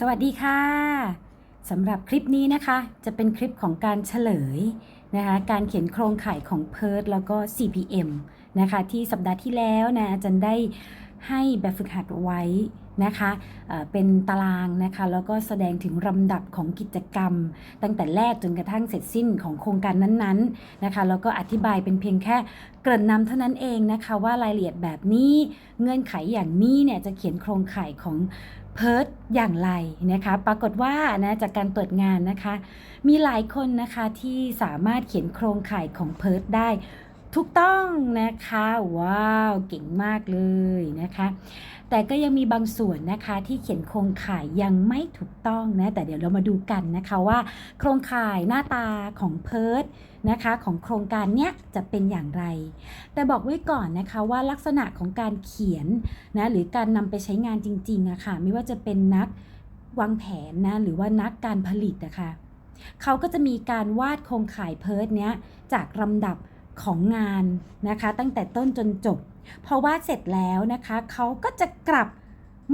สวัสดีค่ะสำหรับคลิปนี้นะคะ จะเป็นคลิปของการเฉลยนะคะการเขียนโครงข่ายของ p e r t แล้วก็ CPM นะคะที่สัปดาห์ที่แล้วนะอาจารย์ได้ให้แบบฝึกหัดไว้นะคะเอ่อเป็นตารางนะคะแล้วก็แสดงถึงลำดับของกิจกรรม ตั้งแต่แรกจนกระทั่งเสร็จสิ้นของโครงการนั้นๆนะคะแล้วก็อธิบายเป็นเพียงแค่เกริ่นนำเท่านั้นเองนะคะว่ารายละเอียดแบบนี้เงื่อนไขอย่างนี้เนี่ยจะเขียนโครงข่ายของ เพิร์ดอย่างไรนะคะ ปรากฏว่านะจากการตรวจงานนะคะ มีหลายคนนะคะที่สามารถเขียนโครงข่ายของเพิร์ดได้ถูกต้องนะคะ ว้าว เก่งมากเลยนะคะ แต่ก็ยังมีบางส่วนนะคะที่เขียนโครงข่ายยังไม่ถูกต้องนะแต่เดี๋ยวเรามาดูกันนะคะว่า โครงข่ายหน้าตาของเพิร์ดนะคะของโครงการเนี้ยจะเป็นอย่างไร แต่บอกไว้ก่อนนะคะว่าลักษณะของการเขียนนะหรือการนำไปใช้งานจริงๆอะค่ะไม่ว่าจะเป็นนักวางแผนนะหรือว่านักการผลิตนะคะเขาก็จะมีการวาดโครงข่ายเพิร์ดเนี้ยจากลำดับของงานนะคะ ตั้งแต่ต้นจนจบ พอวาดเสร็จแล้วนะคะเขาก็จะกลับ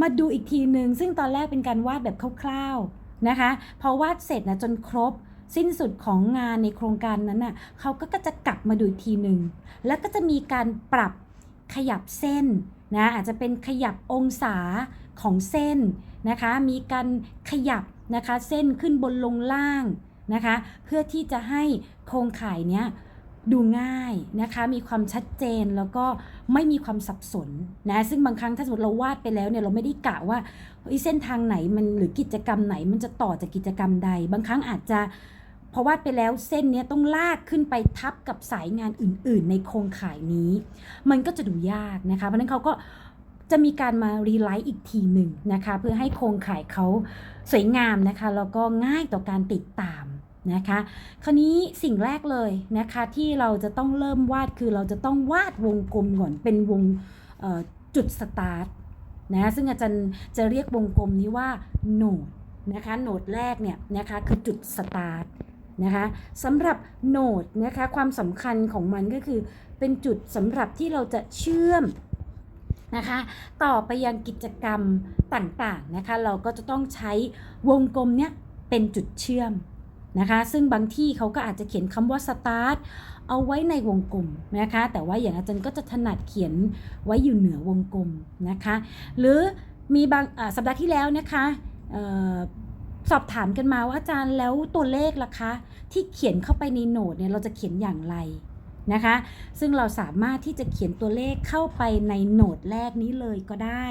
มาดูอีกทีหนึ่งซึ่งตอนแรกเป็นการวาดแบบคร่าวๆนะคะ พอวาดเสร็จนะจนครบสิ้นสุดของงานในโครงการนั้นน่ะเขาก็จะกลับมาดูอีกทีหนึ่งแล้วก็จะมีการปรับขยับเส้นนะอาจจะเป็นขยับองศาของเส้นนะคะ มีการขยับนะคะเส้นขึ้นบนลงล่างนะคะ เพื่อที่จะให้โครงข่ายเนี้ย ดูง่ายนะคะมีความชัดเจนแล้วก็ไม่มีความสับสนนะซึ่งบางครั้งถ้าสมมติเราวาดไปแล้วเนี่ยเราไม่ได้กะว่าเฮ้ยเส้นทางไหนมันหรือกิจกรรมไหนมันจะต่อจากกิจกรรมใด บางครั้งอาจจะพอวาดไปแล้วเส้นเนี้ยต้องลากขึ้นไปทับกับสายงานอื่น ๆ ในโครงข่ายนี้ มันก็จะดูยากนะคะเพราะฉะนั้นเขาก็จะมีการมารีไลท์อีกทีหนึ่งนะคะ เพื่อให้โครงข่ายเขาสวยงามนะคะแล้วก็ง่ายต่อการติดตาม นะคะ คราวนี้สิ่งแรกเลยนะคะที่เราจะต้องเริ่มวาดคือเราจะต้องวาดวงกลมก่อนเป็นวงจุดสตาร์ทนะซึ่งอาจารย์จะเรียกวงกลมนี้ว่าโหนดนะคะโหนดแรกเนี่ยนะคะคือจุดสตาร์ทนะคะสำหรับโหนดนะคะความสำคัญของมันก็คือเป็นจุดสำหรับที่เราจะเชื่อมนะคะต่อไปยังกิจกรรมต่างๆนะคะเราก็จะต้องใช้วงกลมเนี้ยเป็นจุดเชื่อม นะคะ ซึ่งบางที่เขาก็อาจจะเขียนคำว่า start เอาไว้ในวงกลมนะคะ แต่ว่าอย่างอาจารย์ก็จะถนัดเขียนไว้อยู่เหนือวงกลมนะคะ หรือมีบางสัปดาห์ที่แล้วนะคะออสอบถามกันมาว่าอาจารย์แล้วตัวเลขล่ะคะ ที่เขียนเข้าไปในโหนดเนี่ยเราจะเขียนอย่างไรนะคะ ซึ่งเราสามารถที่จะเขียนตัวเลขเข้าไปในโหนดแรกนี้เลยก็ได้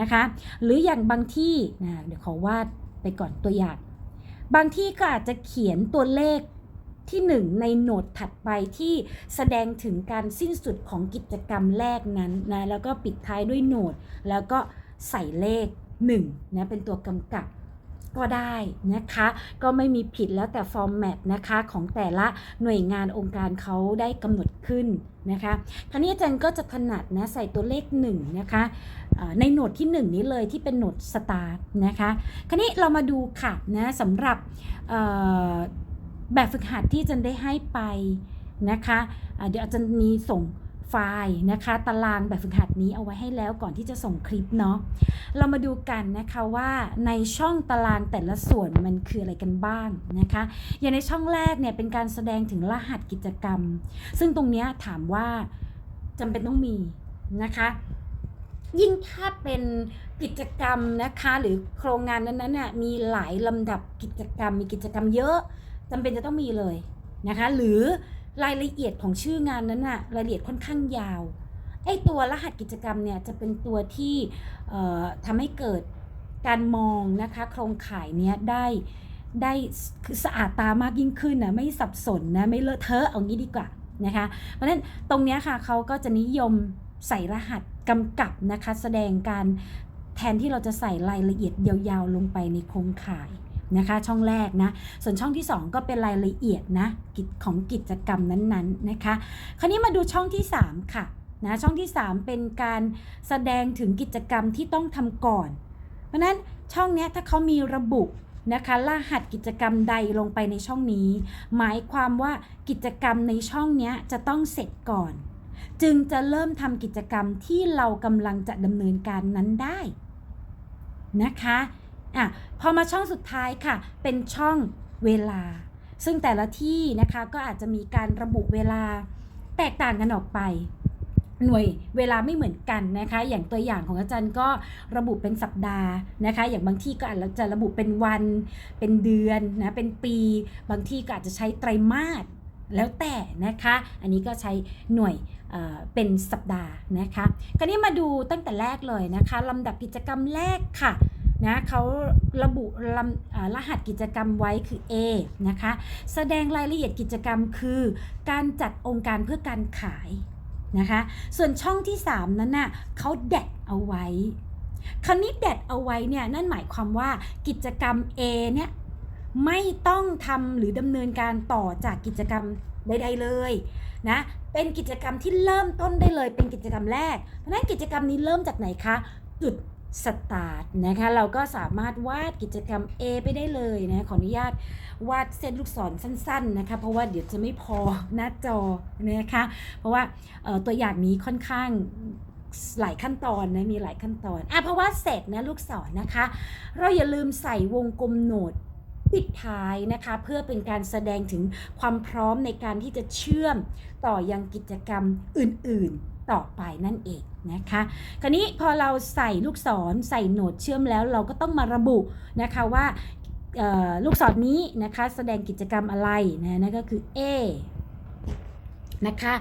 นะคะ หรืออย่างบางที่นะเดี๋ยวขอวาดไปก่อนตัวอย่าง บางที่ก็อาจจะเขียนตัวเลขที่1ในโหนดถัดไปที่แสดงถึงการสิ้นสุดของกิจกรรมแรกนั้นนะแล้วก็ปิดท้ายด้วยโหนด แล้วก็ใส่เลข1นะเป็นตัวกำกับ ก็ได้นะคะ ก็ไม่มีผิดแล้วแต่ฟอร์แมตนะคะของแต่ละหน่วยงานองค์การเขาได้กำหนดขึ้นนะคะคราวนี้อาจารย์ก็จะถนัดนะใส่ตัวเลข1นะคะในโหนดที่ 1 นี้เลยที่เป็นโหนดสตาร์ทนะคะคราวนี้เรามาดูค่ะนะสำหรับแบบฝึกหัดที่อาจารย์ได้ให้ไปนะคะเดี๋ยวอาจารย์มีส่ง ไฟล์นะคะ ตารางแบบฝึกหัดนี้เอาไว้ให้แล้วก่อนที่จะส่งคลิปเนาะเรามาดูกันนะคะว่าในช่องตารางแต่ละส่วนมันคืออะไรกันบ้างนะคะ อย่างในช่องแรกเนี่ยเป็นการแสดงถึงรหัสกิจกรรม ซึ่งตรงเนี้ยถามว่าจำเป็นต้องมีนะคะยิ่งถ้าเป็นกิจกรรมนะคะหรือโครงงานนั้นๆน่ะมีหลายลำดับกิจกรรมมีกิจกรรมเยอะจำเป็นจะต้องมีเลยนะคะ หรือ รายละเอียดของชื่องานนั้นน่ะรายละเอียดค่อนข้างยาวไอ้ตัวรหัสกิจกรรมเนี่ยจะเป็นตัวที่ทำให้เกิดการมองนะคะโครงข่ายเนี้ยได้ได้คือสะอาดตามากยิ่งขึ้นนะไม่สับสนนะไม่เลอะเทอะเอางี้ดีกว่านะคะเพราะฉะนั้นตรงเนี้ยค่ะเขาก็จะนิยมใส่รหัสกำกับนะคะแสดงการแทนที่เราจะใส่รายละเอียดยาวๆลงไปในโครงข่าย นะคะ ช่องแรกนะ ส่วนช่องที่ 2 ก็เป็นรายละเอียดนะกิจของกิจกรรมนั้นๆนะคะ คราวนี้มาดูช่องที่ 3 ค่ะนะช่องที่ 3 เป็นการแสดงถึงกิจกรรมที่ต้องทำก่อน เพราะฉะนั้นช่องเนี้ยถ้าเขามีระบุนะคะรหัสกิจกรรมใดลงไปในช่องนี้ หมายความว่ากิจกรรมในช่องเนี้ยจะต้องเสร็จก่อน จึงจะเริ่มทำกิจกรรมที่เรากำลังจะดำเนินการนั้นได้นะคะ อะพอมาช่องสุดท้ายค่ะ เป็นช่องเวลา ซึ่งแต่ละที่นะคะก็อาจจะมีการระบุเวลาแตกต่างกันออกไป หน่วยเวลาไม่เหมือนกันนะคะ อย่างตัวอย่างของอาจารย์ก็ระบุเป็นสัปดาห์นะคะ อย่างบางที่ก็อาจจะระบุเป็นวัน เป็นเดือนนะ เป็นปี บางที่ก็อาจจะใช้ไตรมาสแล้วแต่นะคะ อันนี้ก็ใช้หน่วยเเป็นสัปดาห์นะคะ คราวนี้มาดูตั้งแต่แรกเลยนะคะลำดับกิจกรรมแรกค่ะ นะเขาระบุลำรหัสกิจกรรมไว้คือ A นะคะแสดงรายละเอียดกิจกรรมคือการจัดองค์การเพื่อการขายนะคะส่วนช่องที่ 3 นั้นน่ะเขาแดดเอาไว้คราวนี้แดดเอาไว้เนี่ยนั่นหมายความว่ากิจกรรม A เนี่ยไม่ต้องทำหรือดำเนินการต่อจากกิจกรรมใดๆเลยนะเป็นกิจกรรมที่เริ่มต้นได้เลยเป็นกิจกรรมแรกเพราะฉะนั้นกิจกรรมนี้เริ่มจากไหนคะจุด สตาร์ทนะคะเราก็สามารถวาดกิจกรรม A ไปได้เลยนะขออนุญาตวาดเส้นลูกศรสั้นๆนะคะเพราะว่าเดี๋ยวจะไม่พอหน้าจอนะคะเพราะว่าตัวอย่างนี้ค่อนข้างหลายขั้นตอนนะมีหลายขั้นตอนอะเพราะว่าเสร็จนะลูกศรนะคะ เราอย่าลืมใส่วงกลมโหนดปิดท้ายนะคะเพื่อเป็นการแสดงถึงความพร้อมในการที่จะเชื่อมต่อยังกิจกรรมอื่น ๆ ต่อไปนั่นเองนะคะ คราวนี้พอเราใส่ลูกศรใส่โหนดเชื่อมแล้วเราก็ต้องมาระบุนะคะว่าลูกศรนี้นะคะแสดงกิจกรรมอะไรนะนั่นก็คือ A นะคะ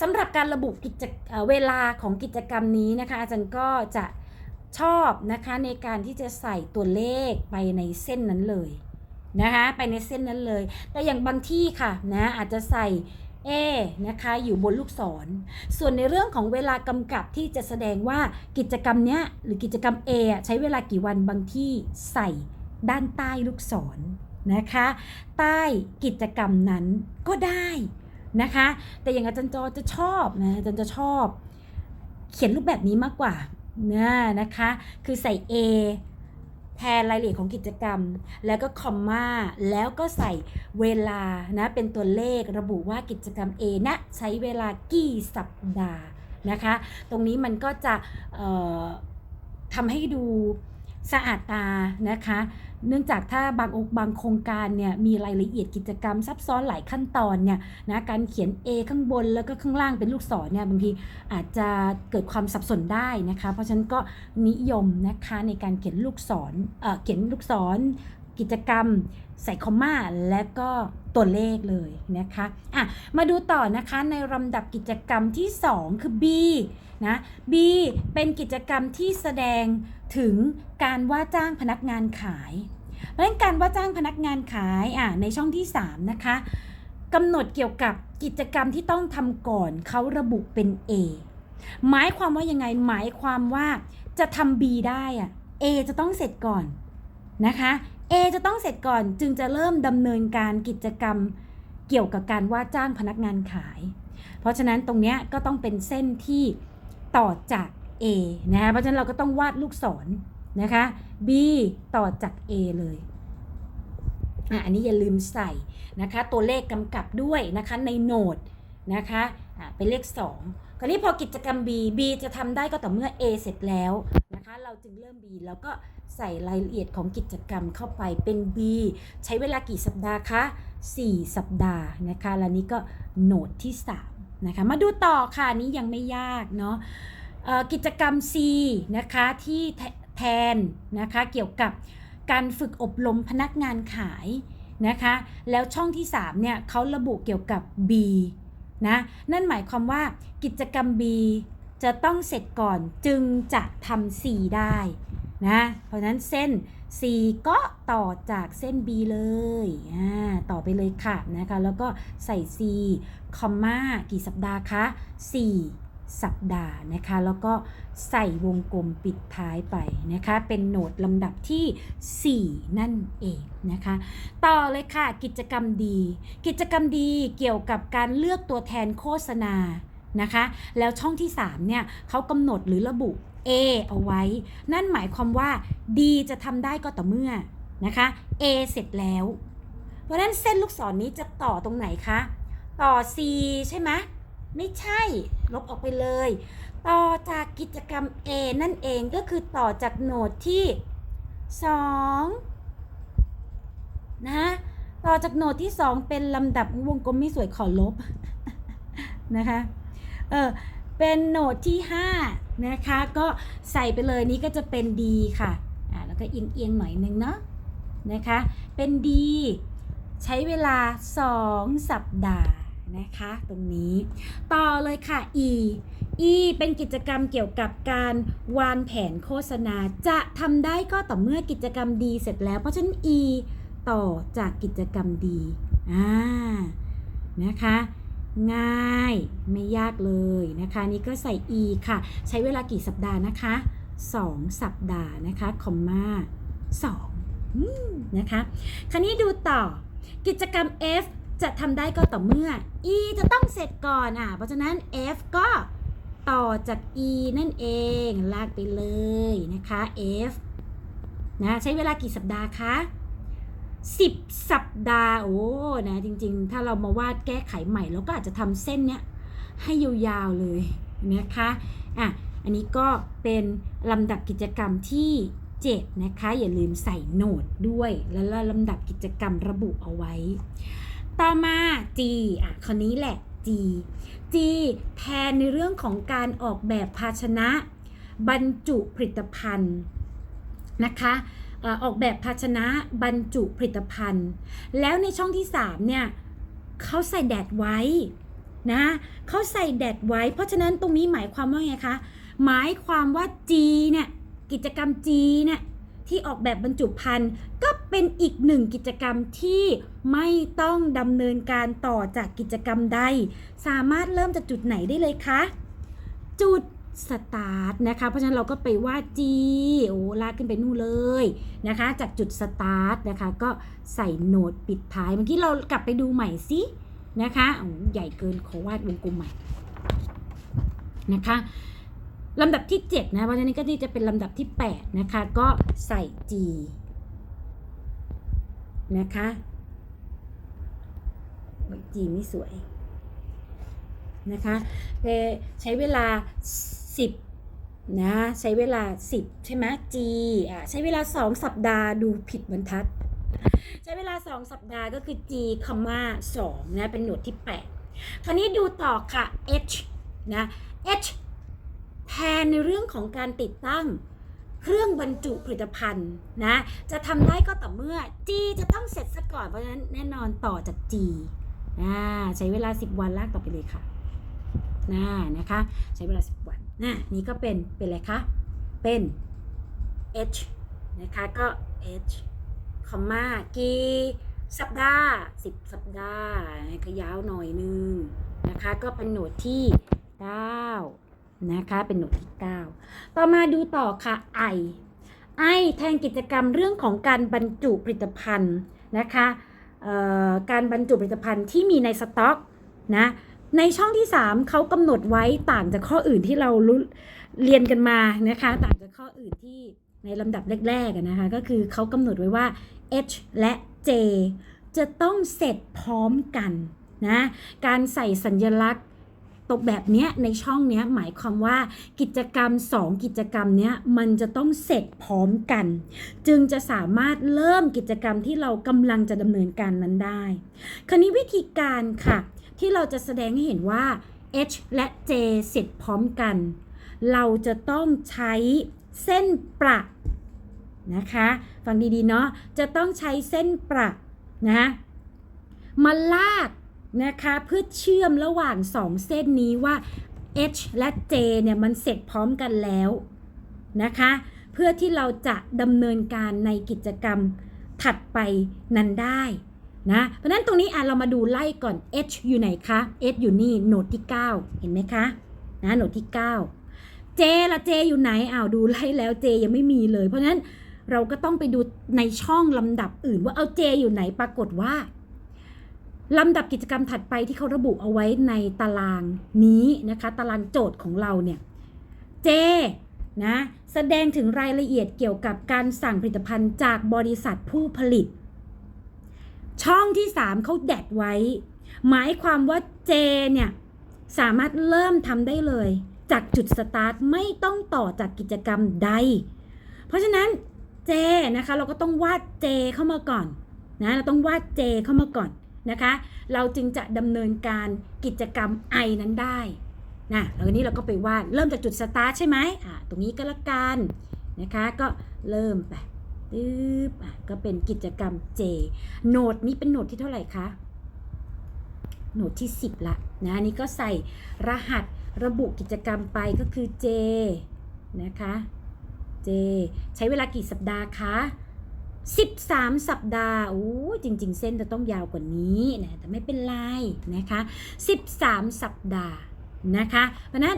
สำหรับการระบุกิจเวลาของกิจกรรมนี้นะคะอาจารย์ก็จะชอบนะคะในการที่จะใส่ตัวเลขไปในเส้นนั้นเลยนะคะไปในเส้นนั้นเลย แต่อย่างบางที่ค่ะนะอาจจะใส่ A นะคะอยู่บนลูกศร ส่วนในเรื่องของเวลากำกับที่จะแสดงว่ากิจกรรมเนี้ยหรือกิจกรรม A อใช้เวลากี่วันบางที่ใส่ด้านใต้ลูกศรนะคะ ใต้กิจกรรมนั้นก็ได้นะคะ แต่อย่างอาจารย์จอจะชอบนะอาจารย์จะชอบ เขียนรูปแบบนี้มากกว่านะนะคะ คือใส่ A แทนรายละเอียดของกิจกรรม แล้วก็คอมมาแล้วก็ใส่เวลานะเป็นตัวเลขระบุว่ากิจกรรม A นะใช้เวลากี่สัปดาห์นะคะ ตรงนี้มันก็จะทำให้ดู สะอาดตานะคะ เนื่องจากถ้าบางองค์บางโครงการเนี่ยมีรายละเอียดกิจกรรมซับซ้อนหลายขั้นตอนเนี่ยนะการเขียน A ข้างบนแล้วก็ข้างล่างเป็นลูกศรเนี่ยบางทีอาจจะเกิดความสับสนได้นะคะ เพราะฉะนั้นก็นิยมนะคะในการเขียนลูกศรเเขียนลูกศร กิจกรรมใส่คอมมาและก็ตัวเลขเลยนะคะอะมาดูต่อนะคะในลำดับกิจกรรมที่ 2 คือ B นะ B เป็นกิจกรรมที่แสดงถึงการว่าจ้างพนักงานขาย เพราะฉะนั้นการว่าจ้างพนักงานขายอะในช่องที่ 3 นะคะกำหนดเกี่ยวกับกิจกรรมที่ต้องทำก่อนเขาระบุเป็น A หมายความว่ายังไงหมายความว่าจะทำ B ได้อะ A จะต้องเสร็จก่อนนะคะ A จะต้องเสร็จก่อนจึงจะเริ่มดำเนินการกิจกรรมเกี่ยวกับการว่าจ้างพนักงานขาย เพราะฉะนั้นตรงนี้ก็ต้องเป็นเส้นที่ต่อจาก A นะคะเพราะฉะนั้นเราก็ต้องวาดลูกศรนะคะ B ต่อจาก A เลยอันนี้อย่าลืมใส่นะคะ ตัวเลขกำกับด้วยนะคะในโนดนะคะอะเป็นเลข 2 คราวนี้พอกิจกรรม B B จะทำได้ก็ต่อเมื่อ A เสร็จแล้วนะคะ เราจึงเริ่ม B แล้วก็ใส่รายละเอียดของกิจกรรมเข้าไปเป็น B ใช้เวลากี่สัปดาห์คะ4 สัปดาห์นะคะและนี้ก็โหนดที่3นะคะ มาดูต่อค่ะนี้ยังไม่ยากเนาะกิจกรรม C นะคะที่แทแทนนะคะเกี่ยวกับการฝึกอบรมพนักงานขายนะคะ แล้วช่องที่ 3 เนี่ยเขาระบุเกี่ยวกับ B นะนั่นหมายความว่ากิจกรรม B จะต้องเสร็จก่อนจึงจะทำ C ได้นะเพราะนั้นเส้น C ก็ต่อจากเส้น B เลยอ่าต่อไปเลยค่ะนะคะแล้วก็ใส่ C คอมมากี่สัปดาห์คะ4 สัปดาห์นะคะ แล้วก็ใส่วงกลมปิดท้ายไปนะคะ เป็นโหนดลำดับที่ 4 นั่นเองนะคะ ต่อเลยค่ะกิจกรรมดี กิจกรรมดีเกี่ยวกับการเลือกตัวแทนโฆษณานะคะ แล้วช่องที่ 3 เนี่ยเขากำหนดหรือระบุ A เอาไว้ นั่นหมายความว่า D จะทำได้ก็ต่อเมื่อนะคะ A เสร็จแล้ว เพราะนั้นเส้นลูกศรนนี้จะต่อตรงไหนคะ ต่อ C ใช่ไหม ไม่ใช่ ลบออกไปเลย ต่อจากกิจกรรม A นั่นเองก็คือต่อจากโหนดที่ 2 นะต่อจากโหนดที่ 2 เป็นลำดับวงกลมไม่สวยขอลบนะคะเออเป็นโหนดที่ 5 นะคะ ก็ใส่ไปเลยนี้ก็จะเป็น D ค่ะอ่าแล้วก็เอียงเอียงๆหน่อยนึงเนาะนะคะ เป็น D ใช้เวลา 2 สัปดาห์ นะคะ ตรงนี้ ต่อเลยค่ะ E E เป็นกิจกรรมเกี่ยวกับการวางแผนโฆษณา จะทำได้ก็ต่อเมื่อกิจกรรมดีเสร็จแล้ว เพราะฉะนั้น E ต่อจากกิจกรรมดีอ่านะคะ ง่ายไม่ยากเลยนะคะ นี่ก็ใส่ e ค่ะ ใช้เวลากี่สัปดาห์นะคะ 2 สัปดาห์นะคะคอมมา2อืมนะคะ คราวนี้ดูต่อกิจกรรม F จะทำได้ก็ต่อเมื่อ E จะต้องเสร็จก่อนอะ เพราะฉะนั้น F ก็ต่อจาก E นั่นเอง ลากไปเลยนะคะ F นะใช้เวลากี่สัปดาห์คะ10 สัปดาห์ โอ้นะจริงๆ ถ้าเรามาวาดแก้ไขใหม่เราก็อาจจะทำเส้นเนี้ยให้ยาวๆเลยนะคะอะอันนี้ก็เป็นลำดับกิจกรรมที่ 7 นะคะ อย่าลืมใส่โน้ตด้วย แล้วลำดับกิจกรรมระบุเอาไว้ ต่อมา G อะคราวนี้แหละ G G แทนในเรื่องของการออกแบบภาชนะ บรรจุผลิตภัณฑ์นะคะออออกแบบภาชนะบรรจุผลิตภัณฑ์ แล้วในช่องที่ 3 เนี่ยเขาใส่แดดไว้นะเขาใส่แดดไว้ เพราะฉะนั้นตรงนี้หมายความว่าไงคะ หมายความว่า G เนี่ยกิจกรรม G เนี่ย ที่ออกแบบบรรจุภัณฑ์ก็เป็นอีกหนึ่งกิจกรรมที่ไม่ต้องดำเนินการต่อจากกิจกรรมใด สามารถเริ่มจากจุดไหนได้เลยคะ จุดสตาร์ทนะคะ เพราะฉะนั้นเราก็ไปวาด G โอ้ลากขึ้นไปนู่นเลยนะคะ จากจุดสตาร์ทนะคะ ก็ใส่โน้ตปิดท้าย เมื่อกี้เรากลับไปดูใหม่สินะคะใหญ่เกินขอวาดวงกลมใหม่นะคะ ลำดับที่ 7 นะ เพราะฉะนั้นก็ที่จะเป็นลำดับที่ 8 นะคะ ก็ใส่ G นะคะโอ้ย G ไม่สวย นะคะใช้เวลา 10 นะ ใช้เวลา 10 ใช่ไหม G อะใช้เวลา 2 สัปดาห์ดูผิดบรรทัด ใช้เวลา 2 สัปดาห์ก็คือ G คำว่า2นะ เป็นหนวดที่ 8 คราวนี้ดูต่อค่ะ H นะ H แทนในเรื่องของการติดตั้งเครื่องบรรจุผลิตภัณฑ์นะ จะทำได้ก็ต่อเมื่อ G จะต้องเสร็จซะก่อน เพราะฉะนั้นแน่นอนต่อจาก G อ่าใช้เวลา 10 วันลากต่อไปเลยค่ะนะนะคะ ใช้เวลา 10 วันนะนี่ก็เป็น เป็นอะไรคะ เป็น h นะคะ ก็ h คอมมากี่สัปดาห์ 10 สัปดาห์ก็ยาวหน่อยนึงนะคะ ก็เป็นโหนดที่ 9 นะคะเป็นหนดที่ 9 ต่อมาดูต่อค่ะ i i แทนกิจกรรมเรื่องของการบรรจุผลิตภัณฑ์นะคะการบรรจุผลิตภัณฑ์ที่มีในสต็อกนะในช่องที่ 3เขากำหนดไว้ต่างจากข้ออื่นที่เรารู้เรียนกันมานะคะต่างจากข้ออื่นที่ในลำดับแรกๆนะคะก็คือเขากำหนดไว้ว่า H และ J จะต้องเสร็จพร้อมกันนะการใส่สัญลักษณ์ ตกแบบเนี้ยในช่องเนี้ยหมายความว่ากิจกรรม 2 กิจกรรมเนี้ยมันจะต้องเสร็จพร้อมกัน จึงจะสามารถเริ่มกิจกรรมที่เรากำลังจะดำเนินการนั้นได้ คราวนี้วิธีการค่ะ ที่เราจะแสดงให้เห็นว่า H และ J เสร็จพร้อมกัน เราจะต้องใช้เส้นประนะคะ ฟังดีๆเนาะจะต้องใช้เส้นประนะมาลาก นะคะเพื่อเชื่อมระหว่าง 2 เส้นนี้ว่า H และ J เนี่ยมันเสร็จพร้อมกันแล้วนะคะเพื่อที่เราจะดำเนินการในกิจกรรมถัดไปนั้นได้นะเพราะนั้นตรงนี้อะเรามาดูไล่ก่อน H อยู่ไหนคะ H อยู่นี่โหนดที่ 9 เห็นไหมคะนะโหนดที่ 9 J ละ J อยู่ไหนอ้าวดูไล่แล้ว J ยังไม่มีเลย เพราะนั้นเราก็ต้องไปดูในช่องลำดับอื่นว่าเอา J อยู่ไหนปรากฏว่า ลำดับกิจกรรมถัดไปที่เขาระบุเอาไว้ในตารางนี้นะคะ ตารางโจทย์ของเราเนี่ย J นะแสดงถึงรายละเอียดเกี่ยวกับการสั่งผลิตภัณฑ์จากบริษัทผู้ผลิต ช่องที่ 3เขาแดดไว้ หมายความว่า J เนี่ยสามารถเริ่มทำได้เลย จากจุดสตาร์ทไม่ต้องต่อจากกิจกรรมใด เพราะฉะนั้น J นะคะเราก็ต้องวาด J เข้ามาก่อนนะเราต้องวาด J เข้ามาก่อน นะคะ เราจึงจะดำเนินการกิจกรรม I นั้นได้นะแล้วทีนี้เราก็ไปวาดเริ่มจากจุดสตาร์ทใช่ไหมอ่าตรงนี้ก็แล้วกันนะคะ ก็เริ่มไปตึ๊บอะก็เป็นกิจกรรม J โหนดนี้เป็นโหนดที่เท่าไหร่คะโหนดที่ 10 ละนะอันนี้ก็ใส่รหัสระบุกิจกรรมไปก็คือ J นะคะ J ใช้เวลากี่สัปดาห์คะ 13 สัปดาห์โอ้จริง ๆ เส้นจะต้องยาวกว่านี้นะแต่ไม่เป็นไรนะคะ 13 สัปดาห์นะคะ เพราะนั้น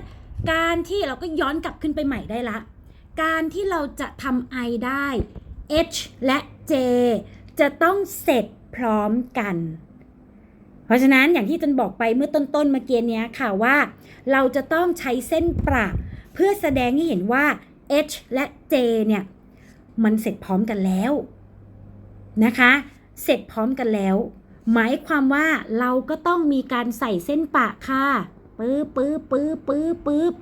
การที่เราก็ย้อนกลับขึ้นไปใหม่ได้ละ การที่เราจะทำ I ได้ H และ J จะต้องเสร็จพร้อมกัน เพราะฉะนั้นอย่างที่จันบอกไปเมื่อต้นๆเมื่อกี้เนี้ค่ะว่า เราจะต้องใช้เส้นประเพื่อแสดงให้เห็นว่า H และ J เนี่ย มันเสร็จพร้อมกันแล้ว นะคะ เสร็จพร้อมกันแล้ว หมายความว่าเราก็ต้องมีการใส่เส้นปะค่ะปื๊บปื๊บปื๊บปื๊บปื๊บ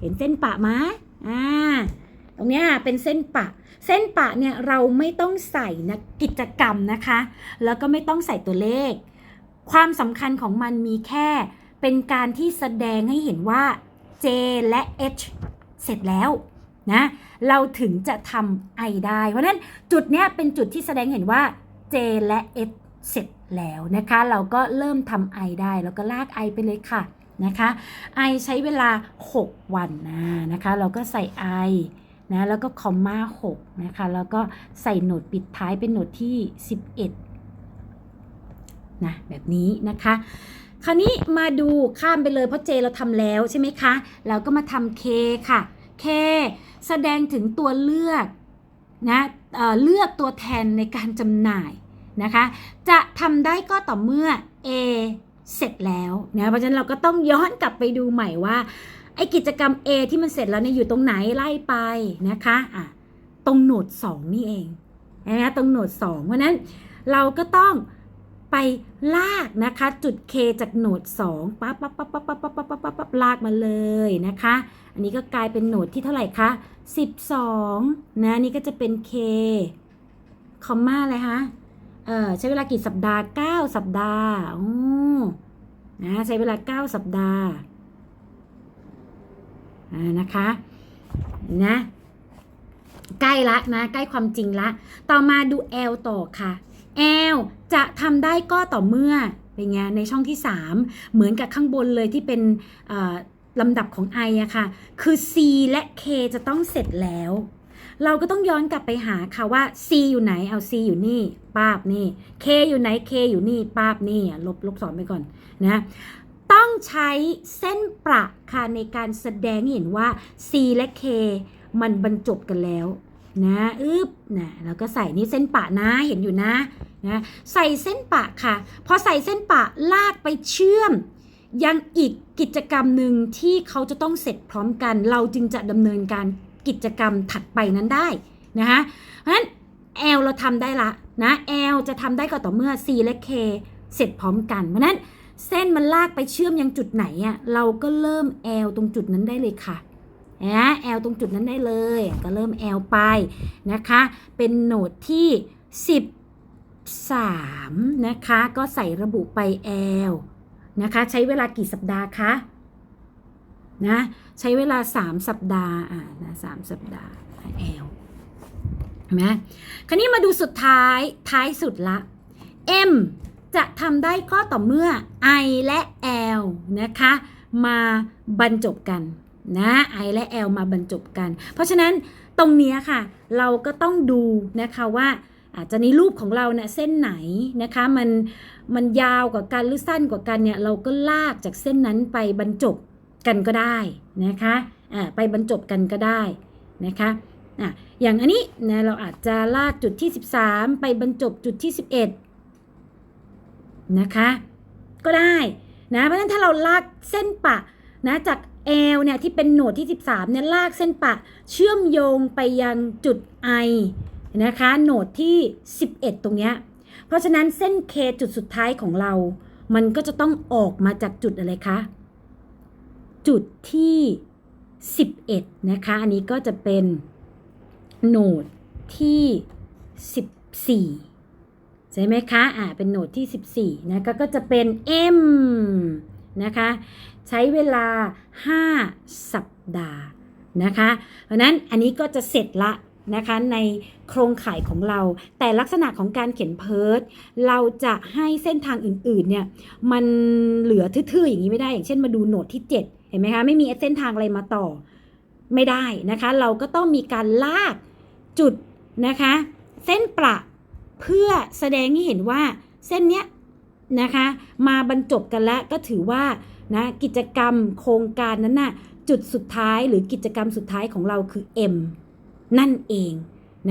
เห็นเส้นปะไหมอ่าตรงนี้เป็นเส้นปะ เส้นปะเนี่ยเราไม่ต้องใส่นะกิจกรรมนะคะ แล้วก็ไม่ต้องใส่ตัวเลข ความสำคัญของมันมีแค่เป็นการที่แสดงให้เห็นว่า J และ H เสร็จแล้ว นะเราถึงจะทำ I ได้ เพราะนั้นจุดเนี้ยเป็นจุดที่แสดงเห็นว่า J และ H เสร็จแล้วนะคะ เราก็เริ่มทำ I ได้ แล้วก็ลาก I ไปเลยค่ะนะคะ I ใช้เวลา 6 วันนะนะคะ เราก็ใส่ I นะแล้วก็คอมมา6นะคะ แล้วก็ใส่โหนดปิดท้ายเป็นโหนดที่ 11นะแบบนี้นะคะคราวนี้มาดูข้ามไปเลยเพราะ J เราทำแล้วใช่ไหมคะ เราก็มาทำ K ค่ะ K แสดงถึงตัวเลือกนะเเลือกตัวแทนในการจำหน่ายนะคะ จะทำได้ก็ต่อเมื่อ A เสร็จแล้วนะเพราะฉะนั้นเราก็ต้องย้อนกลับไปดูใหม่ว่าไอกิจกรรม A ที่มันเสร็จแล้วเนี่ยอยู่ตรงไหนไล่ไปนะคะอะตรงโหนด 2 นี่เองนะตรงโหนด2เพราะนั้นเราก็ต้อง ไปลากนะคะจุด K จากโหนด2ปั๊บปั๊บปั๊บปั๊บปั๊บปั๊บปั๊บปั๊บปั๊บปั๊บลากมาเลยนะคะ อันนี้ก็กลายเป็นโหนดที่เท่าไหร่คะ12นะอันนี่ก็จะเป็น K คอมมาเลยคะเออใช้เวลากี่สัปดาห์ 9 สัปดาห์อ๋อนะใช้เวลา 9 สัปดาห์อ่านะคะนะใกล้ละนะใกล้ความจริงละ ต่อมาดู L ต่อค่ะ L จะทำได้ก็ต่อเมื่อเป็นไงในช่องที่ 3 เหมือนกับข้างบนเลยที่เป็นลำดับของ I อะค่ะ คือ C และ K จะต้องเสร็จแล้ว เราก็ต้องย้อนกลับไปหาค่ะว่า C อยู่ไหน เอา C อยู่นี่ปาบนี่ K อยู่ไหน K อยู่นี่ปาบนี่ลบลบสอนไปก่อนนะต้องใช้เส้นประค่ะในการแสดงเห็นว่า C และ K มันบรรจบกันแล้ว นะอึบนะแล้วก็ใส่นี่เส้นปะนะเห็นอยู่นะนะใส่เส้นปะค่ะ พอใส่เส้นปะลากไปเชื่อม ยังอีกกิจกรรมหนึ่งที่เขาจะต้องเสร็จพร้อมกัน เราจึงจะดำเนินการกิจกรรมถัดไปนั้นได้นะคะเพราะฉะนั้น L เราทำได้ละนะ L จะทำได้ก็ต่อเมื่อ C และ K เสร็จพร้อมกัน เพราะนั้นเส้นมันลากไปเชื่อมยังจุดไหนอะ่ะเราก็เริ่ม L ตรงจุดนั้นได้เลยค่ะ นะ L ตรงจุดนั้นได้เลย ก็เริ่ม L ไปนะคะ เป็นโหนดที่ 13 นะคะ ก็ใส่ระบุไป L นะคะ ใช้เวลากี่สัปดาห์คะนะใช้เวลา 3 สัปดาห์อ่านะสามสัปดาห์ L เห็นไหมคราวนี้มาดูสุดท้ายท้ายสุดละ M จะทำได้ก็ต่อเมื่อ I และ L นะคะ มาบรรจบกัน นะ I และ L มาบรรจบกัน เพราะฉะนั้นตรงนี้ค่ะ เราก็ต้องดูนะคะว่าอาจจะในรูปของเราเนี่ยเส้นไหนนะคะมันมันยาวกว่ากันหรือสั้นกว่ากันเนี่ยเราก็ลากจากเส้นนั้นไปบรรจบกันก็ได้นะคะอ่าไปบรรจบกันก็ได้นะคะอะอย่างอันนี้นะเราอาจจะลากจุดที่ 13 ไปบรรจบจุดที่ 11นะคะก็ได้นะเพราะฉะนั้นถ้าเราลากเส้นปะนะจาก เอลเนี่ยที่เป็นโหนดที่ 13เนี่ยลากเส้นปะเชื่อมโยงไปยังจุด I นะคะโหนดที่ 11 ตรงเนี้ยเพราะฉะนั้นเส้น K จุดสุดท้ายของเรา มันก็จะต้องออกมาจากจุดอะไรคะ จุดที่ 11 นะคะ อันนี้ก็จะเป็นโหนดที่ 14 ใช่ไหมคะ อ่า เป็นโหนดที่ 14 นะก็ก็จะเป็น M นะคะ ใช้เวลา 5 สัปดาห์นะคะ เพราะนั้นอันนี้ก็จะเสร็จละนะคะในโครงข่ายของเรา แต่ลักษณะของการเขียนเพิร์ดเราจะให้เส้นทางอื่นๆเนี่ยมันเหลือทื่อๆอย่างนี้ไม่ได้ อย่างเช่นมาดูโหนดที่ 7 เห็นไหมคะ ไม่มีเส้นทางอะไรมาต่อไม่ได้นะคะ เราก็ต้องมีการลากจุดนะคะ เส้นประเพื่อแสดงให้เห็นว่าเส้นเนี้ยนะคะ มาบรรจบกันแล้วก็ถือว่า นะกิจกรรมโครงการนั้นน่ะจุดสุดท้ายหรือกิจกรรมสุดท้ายของเราคือ M นั่นเอง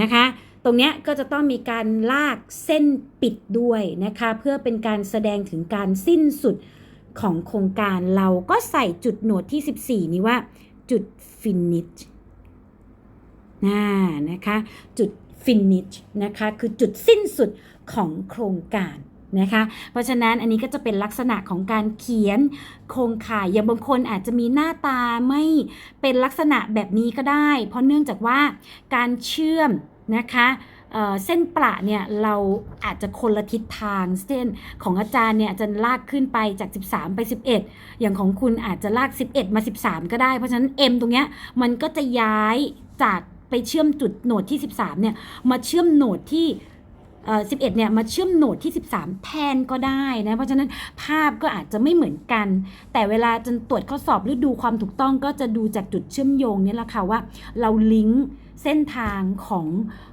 นะคะ ตรงนี้ก็จะต้องมีการลากเส้นปิดด้วยนะคะ เพื่อเป็นการแสดงถึงการสิ้นสุดของโครงการเราก็ใส่จุดโหนดที่ 14 นี้ว่า จุด finish น่านะคะ จุด finish นะคะ คือจุดสิ้นสุดของโครงการ นะคะ เพราะฉะนั้นอันนี้ก็จะเป็นลักษณะของการเขียนโครงข่ายอย่างบางคนอาจจะมีหน้าตาไม่เป็นลักษณะแบบนี้ก็ได้ เพราะเนื่องจากว่าการเชื่อมนะคะเส้นประเนี่ยเราอาจจะคนละทิศทาง เส้นของอาจารย์เนี่ยจะลากขึ้นไปจาก 13 ไป 11 อย่างของคุณอาจจะลาก 11 มา 13 ก็ได้ เพราะฉะนั้น M ตรงเนี้ยมันก็จะย้ายจากไปเชื่อมจุดโหนดที่ 13เนี่ยมาเชื่อมโหนดที่ 11เนี่ยมาเชื่อมโหนดที่ 13 แทนก็ได้นะเพราะฉะนั้นภาพก็อาจจะไม่เหมือนกัน แต่เวลาจะตรวจข้อสอบหรือดูความถูกต้องก็จะดูจากจุดเชื่อมโยงนี่แหละค่ะว่าเราลิงก์เส้นทางของ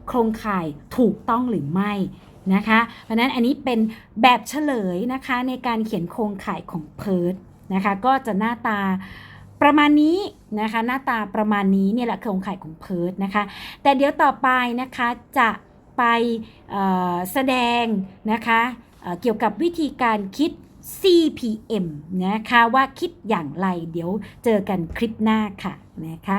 โครงข่ายถูกต้องหรือไม่นะคะ เพราะฉะนั้นอันนี้เป็นแบบเฉลยนะคะในการเขียนโครงข่ายของเพิร์ดนะคะก็จะหน้าตาประมาณนี้นะคะหน้าตาประมาณนี้เนี่ยแหละโครงข่ายของเพิร์ดนะคะ แต่เดี๋ยวต่อไปนะคะจะ ไปแสดงนะคะเเกี่ยวกับวิธีการคิด CPM นะคะว่าคิดอย่างไรเดี๋ยวเจอกันคลิปหน้าค่ะนะคะ